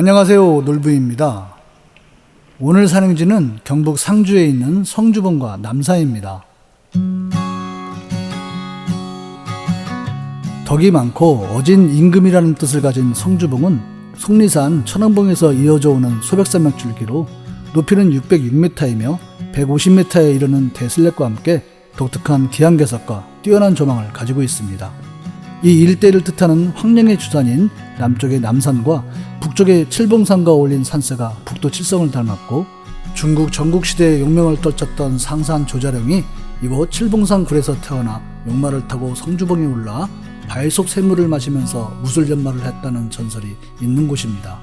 안녕하세요. 놀부입니다. 오늘 산행지는 경북 상주에 있는 성주봉과 남산입니다. 덕이 많고 어진 임금이라는 뜻을 가진 성주봉은 속리산 천왕봉에서 이어져 오는 소백산맥 줄기로 높이는 606m이며 150m에 이르는 대슬랩과 함께 독특한 기암괴석과 뛰어난 조망을 가지고 있습니다. 이 일대를 뜻하는 황령의 주산인 남쪽의 남산과 북쪽의 칠봉산과 어울린 산세가 북도 칠성을 닮았고 중국 전국시대의 용명을 떨쳤던 상산 조자룡이 이곳 칠봉산 굴에서 태어나 용마를 타고 성주봉에 올라 바위속 샘물을 마시면서 무술 연마를 했다는 전설이 있는 곳입니다.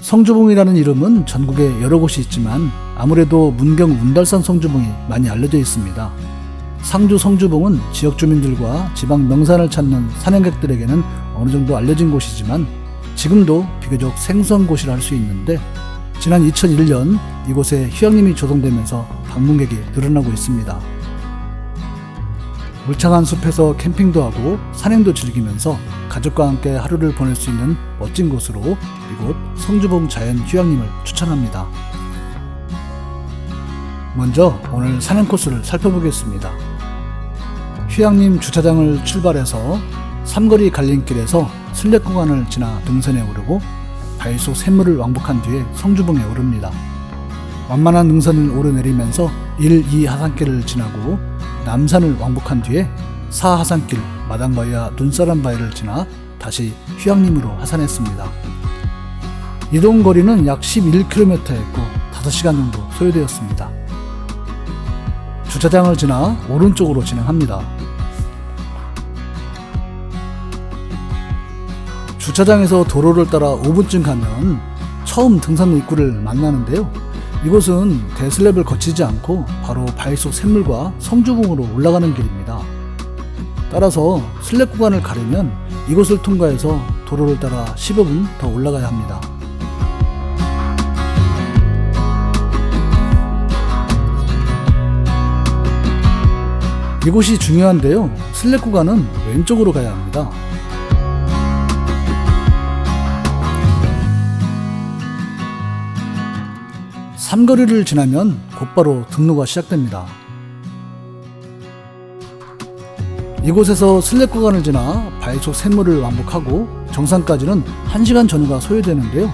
성주봉이라는 이름은 전국에 여러 곳이 있지만 아무래도 문경 운달산 성주봉이 많이 알려져 있습니다. 상주 성주봉은 지역 주민들과 지방 명산을 찾는 산행객들에게는 어느 정도 알려진 곳이지만 지금도 비교적 생소한 곳이라 할 수 있는데 지난 2001년 이곳에 휴양림이 조성되면서 방문객이 늘어나고 있습니다. 울창한 숲에서 캠핑도 하고 산행도 즐기면서 가족과 함께 하루를 보낼 수 있는 멋진 곳으로 이곳 성주봉 자연 휴양림을 추천합니다. 먼저 오늘 산행 코스를 살펴보겠습니다. 휴양림 주차장을 출발해서 삼거리 갈림길에서 슬랙 구간을 지나 등산에 오르고 바위속 샘물을 왕복한 뒤에 성주봉에 오릅니다. 완만한 능선을 오르내리면서 1, 2 하산길을 지나고 남산을 왕복한 뒤에 4 하산길 마당바위와 눈사람 바위를 지나 다시 휴양림으로 하산했습니다. 이동 거리는 약 11km였고 5시간 정도 소요되었습니다. 주차장을 지나 오른쪽으로 진행합니다. 주차장에서 도로를 따라 5분쯤 가면 처음 등산 입구를 만나는데요. 이곳은 대슬랩을 거치지 않고 바로 바위속 샘물과 성주봉으로 올라가는 길입니다. 따라서 슬랩 구간을 가려면 이곳을 통과해서 도로를 따라 15분 더 올라가야 합니다. 이곳이 중요한데요. 슬랩 구간은 왼쪽으로 가야 합니다. 삼거리를 지나면 곧바로 등로가 시작됩니다. 이곳에서 슬랩 구간을 지나 바위속 샘물을 왕복하고 정상까지는 1시간 전후가 소요되는데요.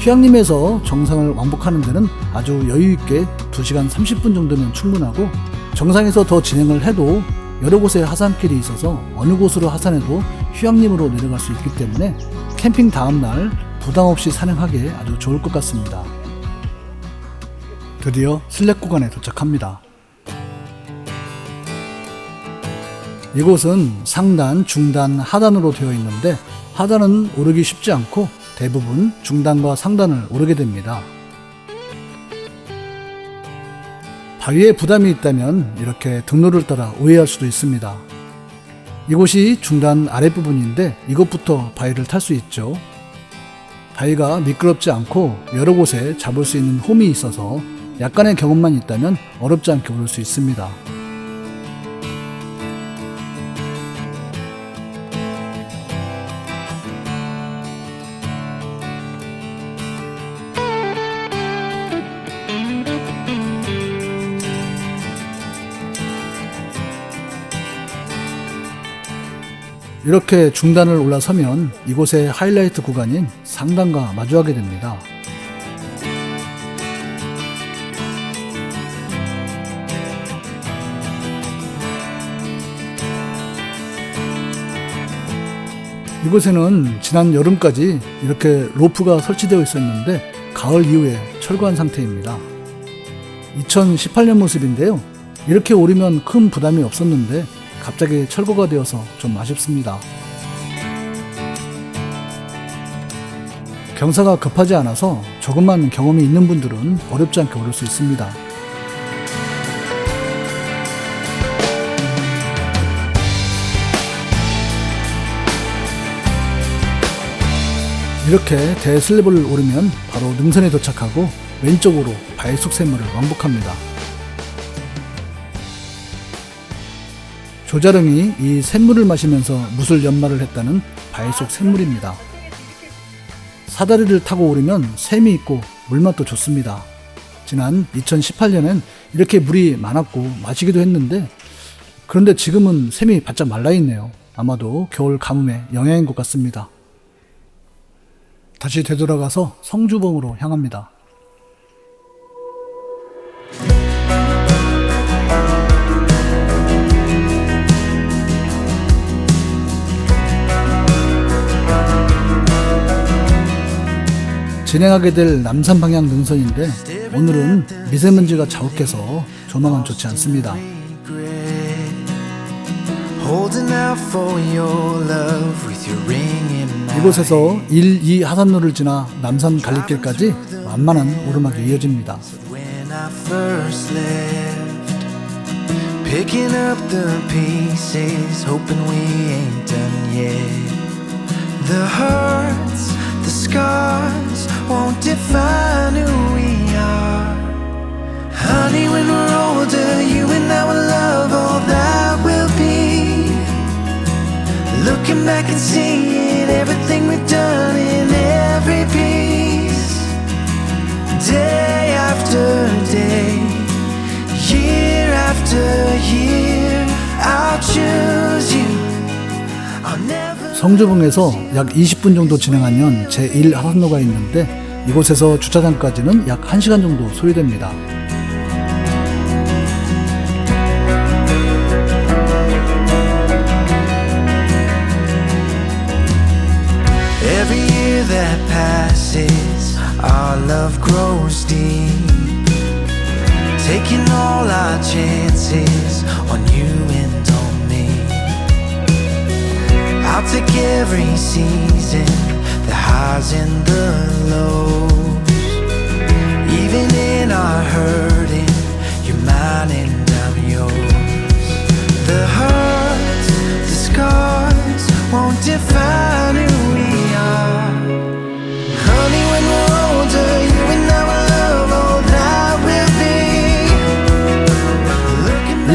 휴양림에서 정상을 왕복하는 데는 아주 여유있게 2시간 30분 정도면 충분하고 정상에서 더 진행을 해도 여러 곳에 하산길이 있어서 어느 곳으로 하산해도 휴양림으로 내려갈 수 있기 때문에 캠핑 다음날 부담 없이 산행하기에 아주 좋을 것 같습니다. 드디어 슬랙 구간에 도착합니다. 이곳은 상단, 중단, 하단으로 되어 있는데 하단은 오르기 쉽지 않고 대부분 중단과 상단을 오르게 됩니다. 바위에 부담이 있다면 이렇게 등로를 따라 우회할 수도 있습니다. 이곳이 중단 아랫부분인데 이곳부터 바위를 탈 수 있죠. 바위가 미끄럽지 않고 여러 곳에 잡을 수 있는 홈이 있어서 약간의 경험만 있다면 어렵지 않게 오를 수 있습니다. 이렇게 중단을 올라서면 이곳의 하이라이트 구간인 상단과 마주하게 됩니다. 이곳에는 지난 여름까지 이렇게 로프가 설치되어 있었는데 가을 이후에 철거한 상태입니다. 2018년 모습인데요. 이렇게 오르면 큰 부담이 없었는데 갑자기 철거가 되어서 좀 아쉽습니다. 경사가 급하지 않아서 조금만 경험이 있는 분들은 어렵지 않게 오를 수 있습니다. 이렇게 대슬랩을 오르면 바로 능선에 도착하고 왼쪽으로 바위속 샘물을 왕복합니다. 조자릉이 이 샘물을 마시면서 무술 연마를 했다는 바위속 샘물입니다. 사다리를 타고 오르면 샘이 있고 물맛도 좋습니다. 지난 2018년엔 이렇게 물이 많았고 마시기도 했는데 그런데 지금은 샘이 바짝 말라 있네요. 아마도 겨울 가뭄의 영향인 것 같습니다. 다시 되돌아가서 성주봉으로 향합니다. 진행하게 될 남산 방향 능선인데 오늘은 미세먼지가 자욱해서 조망은 좋지 않습니다. 이곳에서 1, 2 하산로를 지나 남산 갈림길까지 만만한 오르막이 이어집니다. when I first left. Picking up the pieces, hoping we ain't done yet. The hurts, the scars won't define who we are. Honey, when we're older, you and I will love all that will be. Looking back and seeing everything we've done in every piece. Day after day, year after year, I'll choose you. I'll never. 성주봉에서 약 20분 정도 진행하면 제1 하산로가 있는데 이곳에서 주차장까지는 약 1시간 정도 소요됩니다. Passes, our love grows deep. Taking all our chances on you and on me. I'll take every season, the highs and the lows. Even in our hurting, you're mine and I'm yours. The hurts, the scars won't define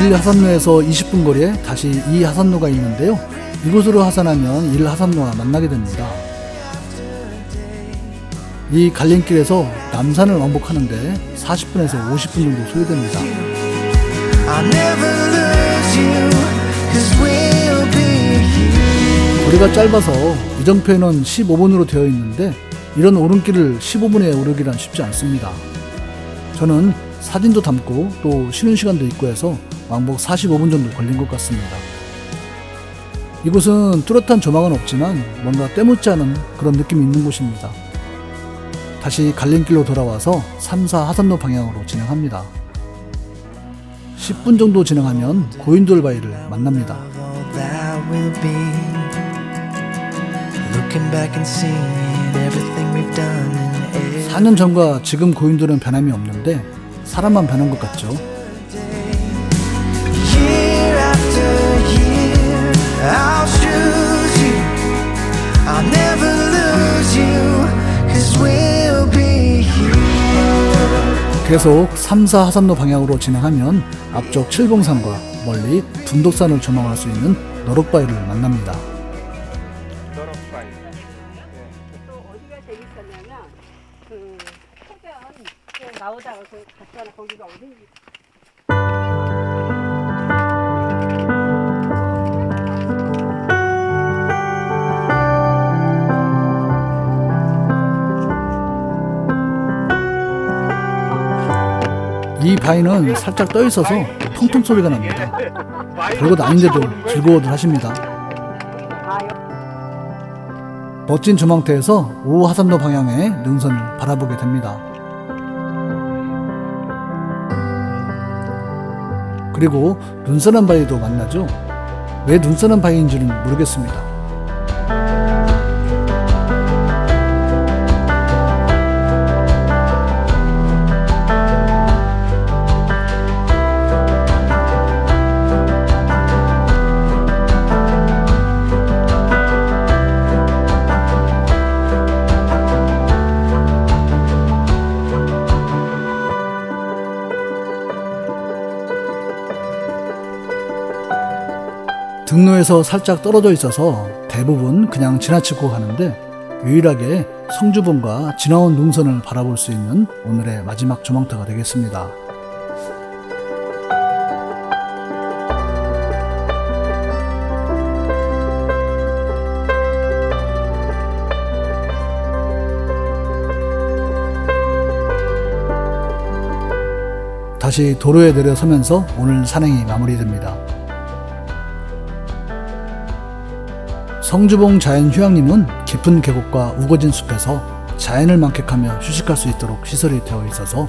1 하산로에서 20분 거리에 다시 2 하산로가 있는데요. 이곳으로 하산하면 1 하산로와 만나게 됩니다. 이 갈림길에서 남산을 왕복하는데 40분에서 50분 정도 소요됩니다. 거리가 짧아서 이정표에는 15분으로 되어 있는데 이런 오른길을 15분에 오르기란 쉽지 않습니다. 저는 사진도 담고 또 쉬는 시간도 있고 해서 왕복 45분 정도 걸린 것 같습니다. 이곳은 뚜렷한 조망은 없지만 뭔가 때묻지 않은 그런 느낌이 있는 곳입니다. 다시 갈림길로 돌아와서 3, 4 하산로 방향으로 진행합니다. 10분 정도 진행하면 고인돌 바위를 만납니다. 4년 전과 지금 고인돌은 변함이 없는데 사람만 변한 것 같죠. I'll choose you. I'll never lose you, cause we'll be here. 계속 3, 4 하산로 방향으로 진행하면 앞쪽 칠봉산과 멀리 둔독산을 조망할 수 있는 너럭바위를 만납니다. 또 어디가 재밌었냐면 그 해변 그 나오다가 그 갔잖아 거기가 어딘지 이 바위는 살짝 떠 있어서 통통 소리가 납니다. 별것 아닌데도 즐거워들 하십니다. 멋진 조망대에서 5 하산로 방향의 능선을 바라보게 됩니다. 그리고 눈사람 바위도 만나죠. 왜 눈사람 바위인지는 모르겠습니다. 등로에서 살짝 떨어져 있어서 대부분 그냥 지나치고 가는데 유일하게 성주봉과 지나온 능선을 바라볼 수 있는 오늘의 마지막 조망터가 되겠습니다. 다시 도로에 내려서면서 오늘 산행이 마무리됩니다. 성주봉 자연휴양림은 깊은 계곡과 우거진 숲에서 자연을 만끽하며 휴식할 수 있도록 시설이 되어 있어서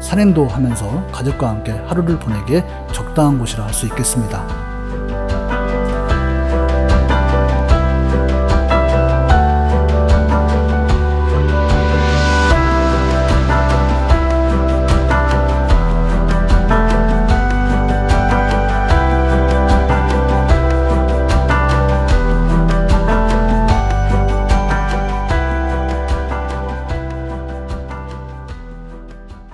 산행도 하면서 가족과 함께 하루를 보내기에 적당한 곳이라 할 수 있겠습니다.